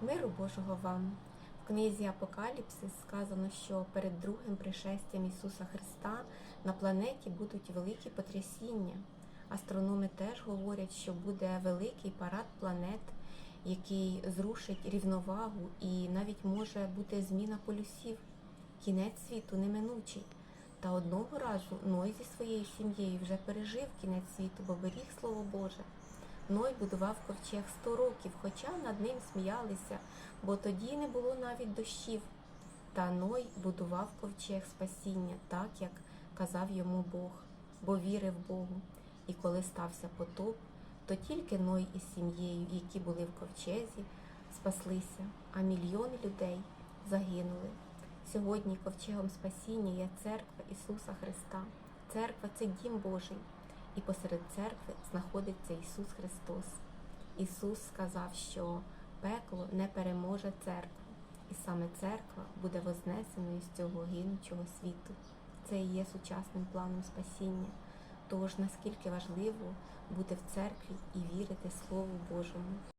Миру Божого вам! В книзі Апокаліпсис сказано, що перед другим пришестям Ісуса Христа на планеті будуть великі потрясіння. Астрономи теж говорять, що буде великий парад планет, який зрушить рівновагу і навіть може бути зміна полюсів. Кінець світу неминучий. Та одного разу Ной зі своєю сім'єю вже пережив кінець світу, бо беріг Слово Боже. Ной будував ковчег 100 років, хоча над ним сміялися, бо тоді не було навіть дощів. Та Ной будував ковчег спасіння, так як казав йому Бог, бо вірив Богу. І коли стався потоп, то тільки Ной із сім'єю, які були в ковчезі, спаслися, а мільйони людей загинули. Сьогодні ковчегом спасіння є церква Ісуса Христа. Церква це дім Божий, і посеред церкви знаходиться Ісус Христос. Ісус сказав, що пекло не переможе церкву, і саме церква буде вознесеною з цього гинучого світу. Це і є сучасним планом спасіння. Тож наскільки важливо бути в церкві і вірити Слову Божому.